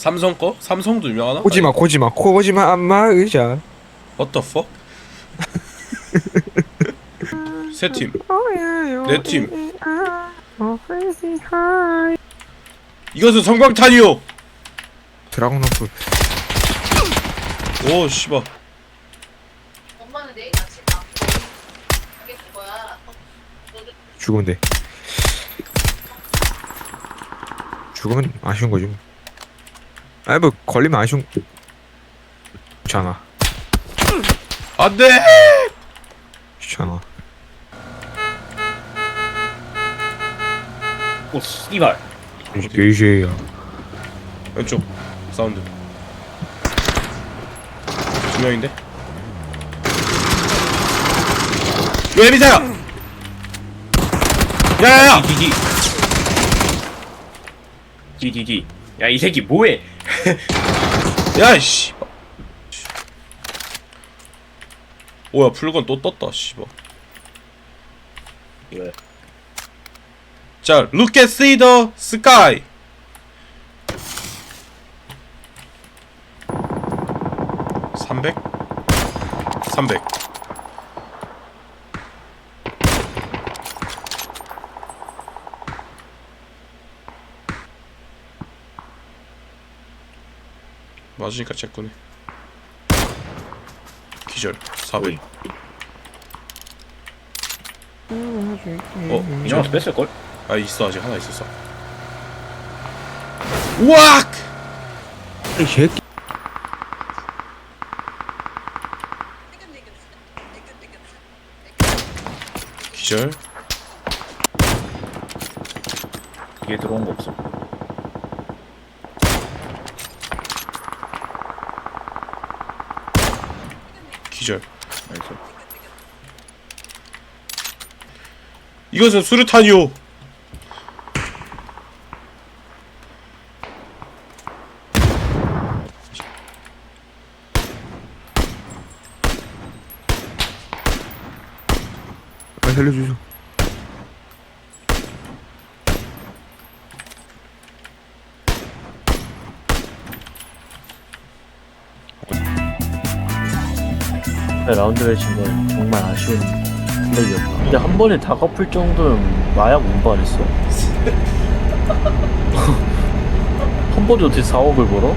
삼성 거? 삼성도 유명하나? 고지마 고지마 고지마 안마 의자 What the fuck? 세 팀. 네 팀. 이것은 성광탄이요. 드라곤 오프 오 씨발. 엄마는 내일 아침 나 하게 될 거야. 죽으면 돼 죽으면 아쉬운 거지 뭐. 아니 뭐 걸리면 아쉬운 귀찮아 안돼. 귀찮아 오 씨발 게이쉐야 왼쪽 사운드. 두 명인데? 왜 에비사야? 야야야! 디디디 디디디 야 이 새끼 뭐해 야이씨. 오야 풀건 또 떴다 씨발. 이거 자, look at see the sky. 삼백? 삼백. 맞으니까 제 거네. 기절. 400. 어, 이정도 뺐을걸? 아 있어 아직 하나 있었어. 우악! 이 새끼 기절. 뒤에 들어온 거 없어 기절. 알겠어 이것은 수류탄이요. 빨리 살려주소 라운드를 친건 정말 아쉬운 플레이였다. 근데 한 번에 다 갚을 정도면 마약 운반했어. 한 번에 어떻게 4억을 벌어?